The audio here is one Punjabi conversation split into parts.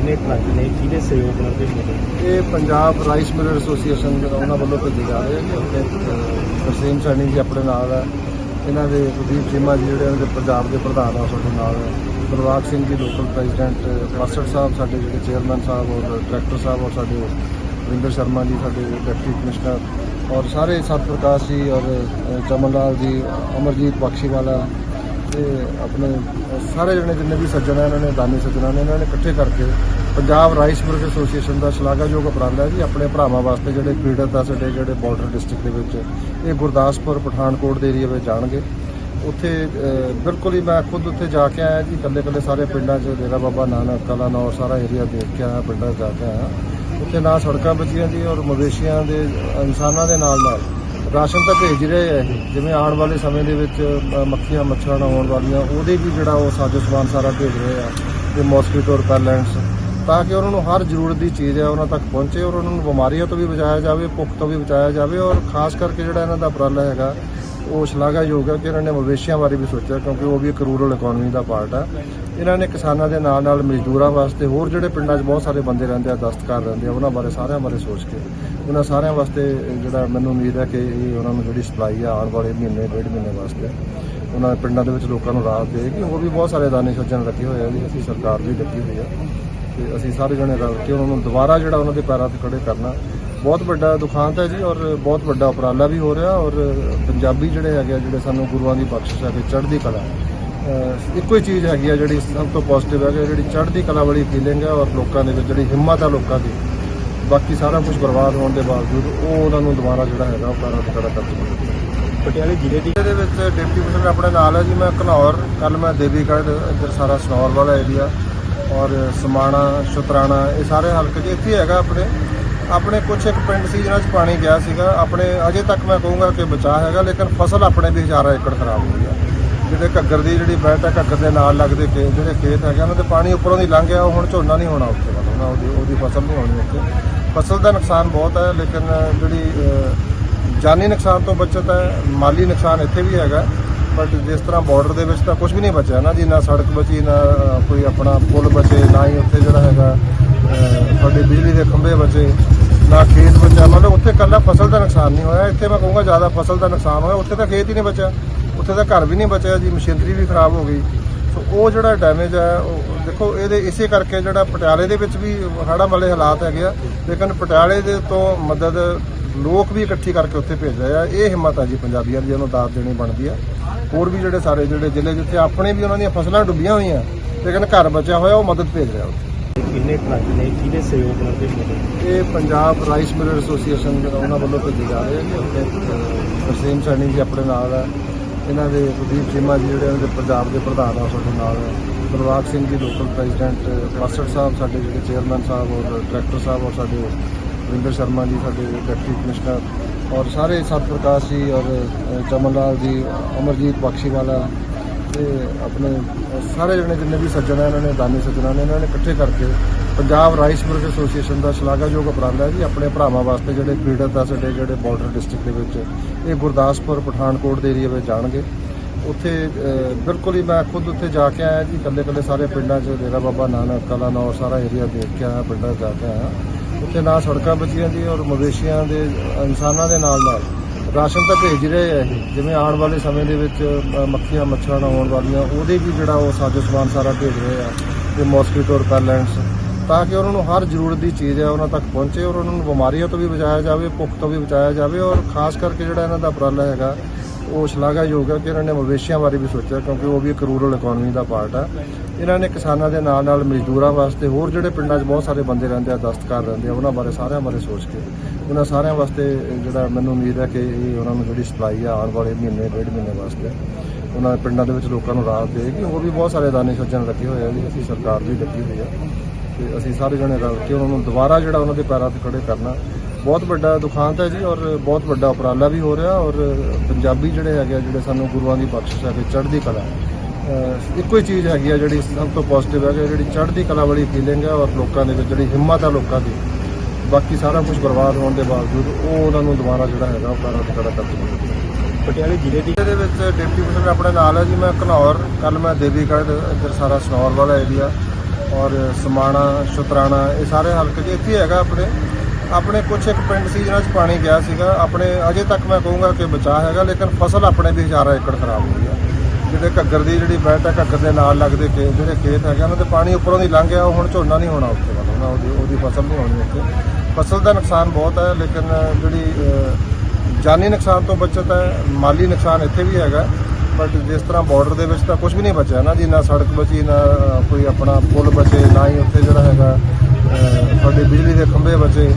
ਕਿੰਨੇ ਟਰੱਕ ਨੇ, ਕਿਹਦੇ ਸਹਿਯੋਗ ਨਾਲ ਭੇਜੇ ਗਏ? ਇਹ ਪੰਜਾਬ ਰਾਈਸ ਮਿਲਰ ਐਸੋਸੀਏਸ਼ਨ ਜਿਹੜਾ ਉਹਨਾਂ ਵੱਲੋਂ ਭੇਜੇ ਜਾ ਰਹੇ ਆ ਜੀ ਆਪਣੇ ਤਰਸੇਮ ਸੈਣੀ ਜੀ ਆਪਣੇ ਨਾਲ ਹੈ। ਇਹਨਾਂ ਦੇ ਪ੍ਰਦੀਪ ਚੀਮਾ ਜੀ ਜਿਹੜੇ ਉਹਨਾਂ ਦੇ ਪੰਜਾਬ ਦੇ ਪ੍ਰਧਾਨ ਆ ਸਾਡੇ ਨਾਲ। ਹੈ ਬਲਵਾਗ Singh ji local president, master ਸਾਹਿਬ ਸਾਡੇ ਜਿਹੜੇ ਚੇਅਰਮੈਨ ਸਾਹਿਬ ਔਰ ਡਾਇਰੈਕਟਰ ਸਾਹਿਬ ਔਰ ਸਾਡੇ ਵਿੰਦਰ ਸ਼ਰਮਾ ਜੀ, ਸਾਡੇ ਡਿਪਟੀ ਕਮਿਸ਼ਨਰ ਔਰ ਸਾਰੇ ਸਤ ਪ੍ਰਕਾਸ਼ ਜੀ ਔਰ ਚਮਨ ਲਾਲ ਜੀ, ਅਮਰਜੀਤ ਬਖਸ਼ੀਵਾਲਾ ਤੇ ਆਪਣੇ ਸਾਰੇ ਜਣੇ ਜਿੰਨੇ ਵੀ ਸੱਜਣ ਆ, ਇਹਨਾਂ ਨੇ, ਦਾਨੀ ਸੱਜਣਾ ਨੇ, ਇਹਨਾਂ ਨੇ ਇਕੱਠੇ ਕਰਕੇ ਪੰਜਾਬ ਰਾਈਸ ਮਿਲਰ ਐਸੋਸੀਏਸ਼ਨ ਦਾ ਸ਼ਲਾਘਾਯੋਗ ਉਪਰਾਲਾ ਜੀ, ਆਪਣੇ ਭਰਾਵਾਂ ਵਾਸਤੇ ਜਿਹੜੇ ਪੀੜਤ ਦਾ ਸਾਡੇ ਜਿਹੜੇ ਬਾਰਡਰ ਡਿਸਟ੍ਰਿਕਟ ਦੇ ਵਿੱਚ, ਇਹ ਗੁਰਦਾਸਪੁਰ, ਪਠਾਨਕੋਟ ਦੇ ਏਰੀਆ ਵਿੱਚ ਜਾਣਗੇ। ਉੱਥੇ ਬਿਲਕੁਲ ਹੀ ਮੈਂ ਖੁਦ ਉੱਥੇ ਜਾ ਕੇ ਆਇਆ ਜੀ ਕੱਲੇ ਕੱਲੇ ਸਾਰੇ ਪਿੰਡਾਂ 'ਚ, ਡੇਰਾ ਬਾਬਾ ਨਾਨਕ, ਕਲਾ ਨੌਰ, ਸਾਰਾ ਏਰੀਆ ਦੇਖ ਕੇ ਆਇਆ, ਪਿੰਡਾਂ 'ਚ ਜਾ ਕੇ ਆਇਆ। ਉੱਥੇ ਨਾ ਸੜਕਾਂ ਬਚੀਆਂ ਜੀ, ਔਰ ਮਵੇਸ਼ੀਆਂ ਦੇ, ਇਨਸਾਨਾਂ ਦੇ ਨਾਲ ਨਾਲ ਰਾਸ਼ਨ ਤਾਂ ਭੇਜ ਰਹੇ ਆ ਇਹ। ਜਿਵੇਂ ਆਉਣ ਵਾਲੇ ਸਮੇਂ ਦੇ ਵਿੱਚ ਅ, ਮੱਖੀਆਂ ਮੱਛਰਾਂ ਨਾ ਹੋਣ ਵਾਲੀਆਂ ਉਹਦੇ ਵੀ ਜਿਹੜਾ ਉਹ ਸਾਜੋ ਸਮਾਨ ਸਾਰਾ ਭੇਜ ਰਹੇ ਆ ਤੇ ਮੋਸਕੀਟੋ ਰਿਪੈਲੈਂਟਸ ਤਾਂ ਕਿ ਉਹਨਾਂ ਨੂੰ ਹਰ ਜ਼ਰੂਰਤ ਦੀ ਚੀਜ਼ ਹੈ ਉਹਨਾਂ ਤੱਕ ਪਹੁੰਚੇ ਔਰ ਉਹਨਾਂ ਨੂੰ ਬਿਮਾਰੀਆਂ ਤੋਂ ਵੀ ਬਚਾਇਆ ਜਾਵੇ ਭੁੱਖ ਤੋਂ ਵੀ ਬਚਾਇਆ ਜਾਵੇ ਔਰ ਖਾਸ ਕਰਕੇ ਜਿਹੜਾ ਇਹਨਾਂ ਦਾ ਉਪਰਾਲਾ ਹੈਗਾ ਉਹ ਸ਼ਲਾਘਾਯੋਗ ਹੈ ਕਿ ਇਹਨਾਂ ਨੇ ਮਵੇਸ਼ੀਆਂ ਬਾਰੇ ਵੀ ਸੋਚਿਆ, ਕਿਉਂਕਿ ਉਹ ਵੀ ਇੱਕ ਰੂਰਲ ਇਕਨੋਮੀ ਦਾ ਪਾਰਟ ਆ ਇਹਨਾਂ ਨੇ ਕਿਸਾਨਾਂ ਦੇ ਨਾਲ ਨਾਲ ਮਜ਼ਦੂਰਾਂ ਵਾਸਤੇ ਹੋਰ ਜਿਹੜੇ ਪਿੰਡਾਂ 'ਚ ਬਹੁਤ ਸਾਰੇ ਬੰਦੇ ਰਹਿੰਦੇ ਆ, ਦਸਤਕਾਰ ਰਹਿੰਦੇ ਆ, ਉਹਨਾਂ ਬਾਰੇ ਸਾਰਿਆਂ ਬਾਰੇ ਸੋਚ ਕੇ। ਉਹਨਾਂ ਸਾਰਿਆਂ ਵਾਸਤੇ ਜਿਹੜਾ ਮੈਨੂੰ ਉਮੀਦ ਹੈ ਕਿ ਇਹ ਉਹਨਾਂ ਨੂੰ ਜਿਹੜੀ ਸਪਲਾਈ ਆ, ਆਉਣ ਵਾਲੇ ਮਹੀਨੇ, ਡੇਢ ਮਹੀਨੇ ਵਾਸਤੇ, ਉਹਨਾਂ ਪਿੰਡਾਂ ਦੇ ਵਿੱਚ ਲੋਕਾਂ ਨੂੰ ਰਾਹਤ ਦੇਗੀ ਹੋਰ ਵੀ ਬਹੁਤ ਸਾਰੇ ਦਾਨੀ ਸੱਜਣ ਲੱਗੇ ਹੋਏ ਆ ਜੀ, ਅਸੀਂ ਸਰਕਾਰ ਵੀ ਲੱਗੀ ਹੋਈ ਆ। ਤੇ ਅਸੀਂ ਸਾਰੇ ਜਣੇ ਰਲ ਕੇ ਉਹਨਾਂ ਨੂੰ ਦੁਬਾਰਾ ਜਿਹੜਾ ਉਹਨਾਂ ਦੇ ਪੈਰਾਂ ਤੇ ਖੜੇ ਕਰਨਾ ਬਹੁਤ ਵੱਡਾ ਦੁਖਾਂਤ ਹੈ ਜੀ ਔਰ ਬਹੁਤ ਵੱਡਾ ਉਪਰਾਲਾ ਵੀ ਹੋ ਰਿਹਾ ਔਰ ਪੰਜਾਬੀ ਜਿਹੜੇ ਹੈਗੇ ਆ, ਜਿਹੜੇ ਸਾਨੂੰ ਗੁਰੂਆਂ ਦੀ ਬਖਸ਼ਿਸ਼ ਹੈ ਕਿ ਚੜ੍ਹਦੀ ਕਲਾ ਇੱਕੋ ਹੀ ਚੀਜ਼ ਹੈਗੀ ਆ ਜਿਹੜੀ ਸਭ ਤੋਂ ਪੋਜ਼ਿਟਿਵ ਹੈ ਕਿ ਜਿਹੜੀ ਚੜ੍ਹਦੀ ਕਲਾ ਵਾਲੀ ਫੀਲਿੰਗ ਹੈ ਔਰ ਲੋਕਾਂ ਦੇ ਵਿੱਚ ਜਿਹੜੀ ਹਿੰਮਤ ਆ ਲੋਕਾਂ ਦੀ ਬਾਕੀ ਸਾਰਾ ਕੁਝ ਬਰਬਾਦ ਹੋਣ ਦੇ ਬਾਵਜੂਦ ਉਹ ਉਹਨਾਂ ਨੂੰ ਦੁਬਾਰਾ ਜਿਹੜਾ ਹੈਗਾ ਉਹ ਪੈਰਾਂ ਤੇ ਖੜਾ ਕਰ ਸਕਦਾ। ਪਟਿਆਲੇ ਜ਼ਿਲ੍ਹੇ ਦੀ ਇਹਦੇ ਵਿੱਚ ਡਿਪਟੀ ਕਮਿਸ਼ਨਰ ਆਪਣੇ ਨਾਲ ਹੈ ਜੀ ਮੈਂ ਘਨੌਰ ਕੱਲ ਮੈਂ ਦੇਵੀਗੜ੍ਹ ਇੱਧਰ ਸਾਰਾ ਸਨੌਰ ਵਾਲਾ ਏਰੀਆ ਔਰ ਸਮਾਣਾ ਸ਼ੁਤਰਾਣਾ ਇਹ ਸਾਰੇ ਹਲਕੇ 'ਚ ਇੱਥੇ ਹੈਗਾ ਆਪਣੇ। ਆਪਣੇ ਕੁਝ ਇੱਕ ਪਿੰਡ ਸੀ ਜਿਹਨਾਂ 'ਚ ਪਾਣੀ ਗਿਆ ਸੀਗਾ। ਆਪਣੇ ਅਜੇ ਤੱਕ ਮੈਂ ਕਹੂੰਗਾ ਕਿ ਬਚਾਅ ਹੈਗਾ ਲੇਕਿਨ ਫਸਲ ਆਪਣੇ ਵੀ ਹਜ਼ਾਰਾਂ ਏਕੜ ਖਰਾਬ ਹੋਈ ਆ। ਜਿਹੜੇ ਘੱਗਰ ਦੀ ਜਿਹੜੀ ਬੈਠ ਹੈ ਘੱਗਰ ਦੇ ਨਾਲ ਲੱਗਦੇ ਖੇਤ ਜਿਹੜੇ ਖੇਤ ਹੈਗੇ ਉਹਨਾਂ ਦੇ ਪਾਣੀ ਉੱਪਰੋਂ ਦੀ ਲੰਘ ਗਿਆ ਉਹ ਹੁਣ ਝੋਨਾ ਨਹੀਂ ਹੋਣਾ ਉੱਥੇ ਮਤਲਬ ਉਹਦੀ ਉਹਦੀ ਫਸਲ ਨਹੀਂ ਹੋਣੀ ਉੱਥੇ। ਫਸਲ ਦਾ ਨੁਕਸਾਨ ਬਹੁਤ ਹੈ ਲੇਕਿਨ ਜਿਹੜੀ ਜਾਨੀ ਨੁਕਸਾਨ ਤੋਂ ਬਚਤ ਹੈ ਮਾਲੀ ਨੁਕਸਾਨ ਇੱਥੇ ਵੀ ਹੈਗਾ। ਬਟ ਜਿਸ ਤਰ੍ਹਾਂ ਬਾਰਡਰ ਦੇ ਵਿੱਚ ਤਾਂ ਕੁਝ ਵੀ ਨਹੀਂ ਬਚਿਆ ਨਾ ਜੀ ਨਾ ਸੜਕ ਬਚੀ ਨਾ ਕੋਈ ਆਪਣਾ ਪੁਲ ਬਚੇ ਨਾ ਹੀ ਉੱਥੇ ਜਿਹੜਾ ਹੈਗਾ ਅਹ, ਬਿਜਲੀ ਦੇ ਖੰਭੇ ਬਚੇ। ਨਾ ਖੇਤ ਬਚਿਆ ਮਤਲਬ ਉੱਥੇ ਕੱਲਾ ਫਸਲ ਦਾ ਨੁਕਸਾਨ ਨਹੀਂ ਹੋਇਆ। ਇੱਥੇ ਮੈਂ ਕਹੂੰਗਾ ਜ਼ਿਆਦਾ ਫਸਲ ਦਾ ਨੁਕਸਾਨ ਹੋਇਆ। ਉੱਥੇ ਤਾਂ ਖੇਤ ਹੀ ਨਹੀਂ ਬਚਿਆ। ਉੱਥੇ ਤਾਂ ਘਰ ਵੀ ਨਹੀਂ ਬਚਿਆ ਜੀ, ਮਸ਼ੀਨਰੀ ਵੀ ਖਰਾਬ ਹੋ ਗਈ। ਸੋ ਉਹ ਜਿਹੜਾ ਡੈਮੇਜ ਹੈ, ਉਹ ਦੇਖੋ, ਇਹਦੇ ਇਸੇ ਕਰਕੇ ਜਿਹੜਾ ਪਟਿਆਲੇ ਦੇ ਵਿੱਚ ਵੀ ਹੜ੍ਹਾਂ ਮਲੇ ਹਾਲਾਤ ਹੈਗੇ ਆ। ਲੇਕਿਨ ਪਟਿਆਲੇ ਦੇ ਤੋਂ ਮਦਦ ਲੋਕ ਵੀ ਇਕੱਠੀ ਕਰਕੇ ਉੱਥੇ ਭੇਜ ਰਹੇ ਆ। ਇਹ ਹਿੰਮਤ ਆ ਜੀ, ਪੰਜਾਬੀਆਂ ਦੀ, ਉਹਨੂੰ ਦਾਤ ਦੇਣੀ ਬਣਦੀ ਆ। ਹੋਰ ਵੀ ਜਿਹੜੇ ਸਾਰੇ ਜਿਹੜੇ ਜ਼ਿਲ੍ਹੇ ਜਿੱਥੇ ਆਪਣੇ ਵੀ ਉਹਨਾਂ ਦੀਆਂ ਫਸਲਾਂ ਡੁੱਬੀਆਂ ਹੋਈਆਂ, ਲੇਕਿਨ ਘਰ ਬਚਿਆ ਹੋਇਆ, ਉਹ ਮਦਦ ਭੇਜ ਰਿਹਾ ਉੱਥੇ। ਕਿੰਨੇ ਟਰੱਕ ਨੇ ਕਿਹਦੇ ਸਹਿਯੋਗ ਨਾਲ ਭੇਜੇ ਗਏ ਇਹ ਪੰਜਾਬ ਰਾਈਸ ਮਿਲਰ ਐਸੋਸੀਏਸ਼ਨ ਜਿਹੜਾ ਉਹਨਾਂ ਵੱਲੋਂ ਭੇਜੇ ਜਾ ਰਹੇ ਆ ਜੀ ਆਪਣੇ ਅਹ, ਤਰਸੇਮ ਸੈਣੀ ਜੀ ਆਪਣੇ ਨਾਲ ਹੈ। ਇਹਨਾਂ ਦੇ ਪ੍ਰਦੀਪ ਚੀਮਾ ਜੀ ਜਿਹੜੇ ਉਹਨਾਂ ਦੇ ਪੰਜਾਬ ਦੇ ਪ੍ਰਧਾਨ ਆ ਸਾਡੇ ਨਾਲ। ਹੈ Singh ji local president master ਸਾਹਿਬ ਸਾਡੇ ਜਿਹੜੇ ਚੇਅਰਮੈਨ ਸਾਹਿਬ ਔਰ ਡਾਇਰੈਕਟਰ ਸਾਹਿਬ ਔਰ ਸਾਡੇ ਵਿੰਦਰ ਸ਼ਰਮਾ ਜੀ ਸਾਡੇ ਡਿਪਟੀ ਕਮਿਸ਼ਨਰ ਔਰ ਸਾਰੇ ਸਤ ਪ੍ਰਕਾਸ਼ ਜੀ ਔਰ ਚਮਨ ਲਾਲ ਜੀ ਅਮਰਜੀਤ ਬਖਸ਼ੀਵਾਲਾ ਤੇ ਆਪਣੇ ਸਾਰੇ ਜਣੇ ਜਿੰਨੇ ਵੀ ਸੱਜਣ ਆ ਇਹਨਾਂ ਨੇ, ਦਾਨੀ ਸੱਜਣਾ ਨੇ, ਇਹਨਾਂ ਨੇ ਇਕੱਠੇ ਕਰਕੇ ਪੰਜਾਬ ਰਾਈਸ ਮਿਲਰ ਐਸੋਸੀਏਸ਼ਨ ਦਾ ਸ਼ਲਾਘਾਯੋਗ ਉਪਰਾਲਾ ਜੀ, ਆਪਣੇ ਭਰਾਵਾਂ ਵਾਸਤੇ ਜਿਹੜੇ ਪੀੜਤ ਆ ਸਾਡੇ ਜਿਹੜੇ ਬਾਰਡਰ ਡਿਸਟ੍ਰਿਕਟ ਦੇ ਵਿੱਚ, ਇਹ ਗੁਰਦਾਸਪੁਰ, ਪਠਾਨਕੋਟ ਦੇ ਏਰੀਆ ਵਿੱਚ ਜਾਣਗੇ। ਉੱਥੇ ਬਿਲਕੁਲ ਹੀ ਮੈਂ ਖੁਦ ਉੱਥੇ ਜਾ ਕੇ ਆਇਆ ਜੀ ਇਕੱਲੇ ਇਕੱਲੇ ਸਾਰੇ ਪਿੰਡਾਂ 'ਚ, ਡੇਰਾ ਬਾਬਾ ਨਾਨਕ ਕਲਾ ਨੌਰ ਸਾਰਾ ਏਰੀਆ ਦੇਖ ਕੇ ਆਇਆ ਪਿੰਡਾਂ 'ਚ ਜਾ ਕੇ ਆਇਆ। ਉੱਥੇ ਨਾ ਸੜਕਾਂ ਬਚੀਆਂ ਜੀ ਔਰ ਮਵੇਸ਼ੀਆਂ ਦੇ, ਇਨਸਾਨਾਂ ਦੇ ਨਾਲ ਨਾਲ ਰਾਸ਼ਨ ਤਾਂ ਭੇਜ ਰਹੇ ਆ ਇਹ ਜਿਵੇਂ ਆਉਣ ਵਾਲੇ ਸਮੇਂ ਦੇ ਵਿੱਚ ਅ, ਮੱਖੀਆਂ ਮੱਛਰਾਂ ਨਾ ਹੋਣ ਵਾਲੀਆਂ ਉਹਦੇ ਵੀ ਜਿਹੜਾ ਉਹ ਸਾਜੋ ਸਮਾਨ ਸਾਰਾ ਭੇਜ ਰਹੇ ਆ ਤੇ ਮੋਸਕੀਟੋ ਰਿਪੈਲੈਂਟਸ ਤਾਂ ਕਿ ਉਹਨਾਂ ਨੂੰ ਹਰ ਜ਼ਰੂਰਤ ਦੀ ਚੀਜ਼ ਹੈ ਉਹਨਾਂ ਤੱਕ ਪਹੁੰਚੇ ਔਰ ਉਹਨਾਂ ਨੂੰ ਬਿਮਾਰੀਆਂ ਤੋਂ ਵੀ ਬਚਾਇਆ ਜਾਵੇ ਭੁੱਖ ਤੋਂ ਵੀ ਬਚਾਇਆ ਜਾਵੇ ਔਰ ਖਾਸ ਕਰਕੇ ਜਿਹੜਾ ਇਹਨਾਂ ਦਾ ਉਪਰਾਲਾ ਹੈਗਾ ਉਹ ਸ਼ਲਾਘਾਯੋਗ ਹੈ ਕਿ ਇਹਨਾਂ ਨੇ ਮਵੇਸ਼ੀਆਂ ਬਾਰੇ ਵੀ ਸੋਚਿਆ ਕਿਉਂਕਿ ਉਹ ਵੀ ਇੱਕ ਰੂਰਲ ਇਕਨੋਮੀ ਦਾ ਪਾਰਟ ਆ ਇਹਨਾਂ ਨੇ ਕਿਸਾਨਾਂ ਦੇ ਨਾਲ ਨਾਲ ਮਜ਼ਦੂਰਾਂ ਵਾਸਤੇ ਹੋਰ ਜਿਹੜੇ ਪਿੰਡਾਂ 'ਚ ਬਹੁਤ ਸਾਰੇ ਬੰਦੇ ਰਹਿੰਦੇ ਆ, ਦਸਤਕਾਰ ਰਹਿੰਦੇ ਆ, ਉਹਨਾਂ ਬਾਰੇ ਸਾਰਿਆਂ ਬਾਰੇ ਸੋਚ ਕੇ ਉਹਨਾਂ ਸਾਰਿਆਂ ਵਾਸਤੇ ਜਿਹੜਾ ਮੈਨੂੰ ਉਮੀਦ ਹੈ ਕਿ ਇਹ ਉਹਨਾਂ ਨੂੰ ਜਿਹੜੀ ਸਪਲਾਈ ਆ ਆਉਣ ਵਾਲੇ ਮਹੀਨੇ, ਡੇਢ ਮਹੀਨੇ ਵਾਸਤੇ ਉਹਨਾਂ ਪਿੰਡਾਂ ਦੇ ਵਿੱਚ ਲੋਕਾਂ ਨੂੰ ਰਾਹਤ ਦੇਗੀ। ਹੋਰ ਵੀ ਬਹੁਤ ਸਾਰੇ ਦਾਨੀ ਸੱਜਣ ਲੱਗੇ ਹੋਏ ਆ ਜੀ, ਅਸੀਂ ਸਰਕਾਰ ਵੀ ਲੱਗੀ ਹੋਈ ਆ ਤੇ ਅਸੀਂ ਸਾਰੇ ਜਣੇ ਰਲ ਕੇ ਉਹਨਾਂ ਨੂੰ ਦੁਬਾਰਾ ਜਿਹੜਾ ਉਹਨਾਂ ਦੇ ਪੈਰਾਂ ਤੇ ਖੜੇ ਕਰਨਾ ਬਹੁਤ ਵੱਡਾ ਦੁਖਾਂਤ ਹੈ ਜੀ ਔਰ ਬਹੁਤ ਵੱਡਾ ਉਪਰਾਲਾ ਵੀ ਹੋ ਰਿਹਾ ਔਰ ਪੰਜਾਬੀ ਜਿਹੜੇ ਹੈਗੇ ਆ, ਜਿਹੜੇ ਸਾਨੂੰ ਗੁਰੂਆਂ ਦੀ ਬਖਸ਼ਿਸ਼ ਹੈ ਕਿ ਚੜ੍ਹਦੀ ਕਲਾ ਇੱਕੋ ਹੀ ਚੀਜ਼ ਹੈਗੀ ਆ ਜਿਹੜੀ ਸਭ ਤੋਂ ਪੋਜ਼ਿਟਿਵ ਹੈ ਕਿ ਜਿਹੜੀ ਚੜ੍ਹਦੀ ਕਲਾ ਵਾਲੀ ਫੀਲਿੰਗ ਹੈ ਔਰ ਲੋਕਾਂ ਦੇ ਵਿੱਚ ਜਿਹੜੀ ਹਿੰਮਤ ਆ ਲੋਕਾਂ ਦੀ ਬਾਕੀ ਸਾਰਾ ਕੁਝ ਬਰਬਾਦ ਹੋਣ ਦੇ ਬਾਵਜੂਦ ਉਹ ਉਹਨਾਂ ਨੂੰ ਦੁਬਾਰਾ ਜਿਹੜਾ ਹੈਗਾ ਉਹ ਪੈਰਾਂ ਤੇ ਖੜਾ ਕਰ ਸਕਦਾ ਪਟਿਆਲੇ ਜ਼ਿਲ੍ਹੇ ਦੀ ਇਹਦੇ ਵਿੱਚ ਡਿਪਟੀ ਕਮਿਸ਼ਨਰ ਆਪਣੇ ਨਾਲ ਹੈ ਜੀ ਮੈਂ ਘਨੌਰ ਕੱਲ ਮੈਂ ਦੇਵੀਗੜ੍ਹ ਇੱਧਰ ਸਾਰਾ ਸਨੌਰ ਵਾਲਾ ਏਰੀਆ ਔਰ ਸਮਾਣਾ ਸ਼ੁਤਰਾਣਾ ਇਹ ਸਾਰੇ ਹਲਕੇ 'ਚ ਇੱਥੇ ਹੀ ਹੈਗਾ ਆਪਣੇ। ਆਪਣੇ ਕੁਝ ਇੱਕ ਪਿੰਡ ਸੀ ਜਿਹਨਾਂ 'ਚ ਪਾਣੀ ਗਿਆ ਸੀਗਾ। ਆਪਣੇ ਅਜੇ ਤੱਕ ਮੈਂ ਕਹੂੰਗਾ ਕਿ ਬਚਾਅ ਹੈਗਾ, ਲੇਕਿਨ ਫਸਲ ਆਪਣੇ ਦੀ ਹਜ਼ਾਰਾਂ ਏਕੜ ਖਰਾਬ ਹੋਈ ਆ। ਜਿਹੜੇ ਘੱਗਰ ਦੀ ਜਿਹੜੀ ਬੈਟ ਹੈ ਘੱਗਰ ਦੇ ਨਾਲ ਲੱਗਦੇ ਖੇਤ ਜਿਹੜੇ ਖੇਤ ਹੈਗੇ ਉਹਨਾਂ ਦੇ ਪਾਣੀ ਉੱਪਰੋਂ ਦੀ ਲੰਘ ਗਿਆ, ਉਹ ਹੁਣ ਝੋਨਾ ਨਹੀਂ ਹੋਣਾ ਉੱਥੇ ਮਤਲਬ ਨਾ ਉਹਦੀ ਉਹਦੀ ਫਸਲ ਨਹੀਂ ਹੋਣੀ ਉੱਥੇ। ਫਸਲ ਦਾ ਨੁਕਸਾਨ ਬਹੁਤ ਹੈ ਲੇਕਿਨ ਜਿਹੜੀ ਜਾਨੀ ਨੁਕਸਾਨ ਤੋਂ ਬਚਤ ਹੈ ਮਾਲੀ ਨੁਕਸਾਨ ਇੱਥੇ ਵੀ ਹੈਗਾ। ਬਟ ਜਿਸ ਤਰ੍ਹਾਂ ਬਾਰਡਰ ਦੇ ਵਿੱਚ ਤਾਂ ਕੁਝ ਵੀ ਨਹੀਂ ਬਚਿਆ ਨਾ ਜੀ, ਨਾ ਸੜਕ ਬਚੀ, ਨਾ ਕੋਈ ਆਪਣਾ ਪੁਲ ਬਚੇ, ਨਾ ਹੀ ਉੱਥੇ ਜਿਹੜਾ ਹੈਗਾ ਸਾਡੇ ਬਿਜਲੀ ਦੇ ਖੰਭੇ ਬਚੇ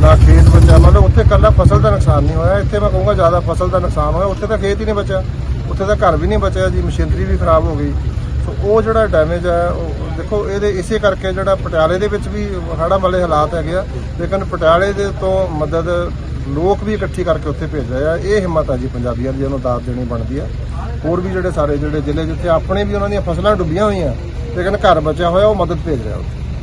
ਨਾ ਖੇਤ ਬਚਿਆ। ਮਤਲਬ ਉੱਥੇ ਕੱਲਾ ਫਸਲ ਦਾ ਨੁਕਸਾਨ ਨਹੀਂ ਹੋਇਆ। ਇੱਥੇ ਮੈਂ ਕਹੂੰਗਾ ਜ਼ਿਆਦਾ ਫਸਲ ਦਾ ਨੁਕਸਾਨ ਹੋਇਆ। ਉੱਥੇ ਤਾਂ ਖੇਤ ਹੀ ਨਹੀਂ ਬਚਿਆ। ਉੱਥੇ ਤਾਂ ਘਰ ਵੀ ਨਹੀਂ ਬਚਿਆ ਜੀ। ਮਸ਼ੀਨਰੀ ਵੀ ਖਰਾਬ ਹੋ ਗਈ। ਸੋ ਉਹ ਜਿਹੜਾ ਡੈਮੇਜ ਹੈ, ਉਹ ਦੇਖੋ, ਇਹਦੇ ਇਸੇ ਕਰਕੇ ਜਿਹੜਾ ਪਟਿਆਲੇ ਦੇ ਵਿੱਚ ਵੀ ਹੜ੍ਹਾਂ ਵਾਲੇ ਹਾਲਾਤ ਹੈਗੇ ਆ। ਲੇਕਿਨ ਪਟਿਆਲੇ ਦੇ ਤੋਂ ਮਦਦ ਲੋਕ ਵੀ ਇਕੱਠੀ ਕਰਕੇ ਉੱਥੇ ਭੇਜ ਰਹੇ ਆ। ਇਹ ਹਿੰਮਤ ਆ ਜੀ, ਪੰਜਾਬੀਆਂ ਦੀ। ਉਹਨੂੰ ਦਾਤ ਦੇਣੀ ਬਣਦੀ ਆ। ਹੋਰ ਵੀ ਜਿਹੜੇ ਸਾਰੇ ਜਿਹੜੇ ਜ਼ਿਲ੍ਹੇ ਜਿੱਥੇ ਆਪਣੇ ਵੀ ਉਹਨਾਂ ਦੀਆਂ ਫਸਲਾਂ ਡੁੱਬੀਆਂ ਹੋਈਆਂ, ਲੇਕਿਨ ਘਰ ਬਚਿਆ ਹੋਇਆ, ਉਹ ਮਦਦ ਭੇਜ ਰਿਹਾ ਉੱਥੇ।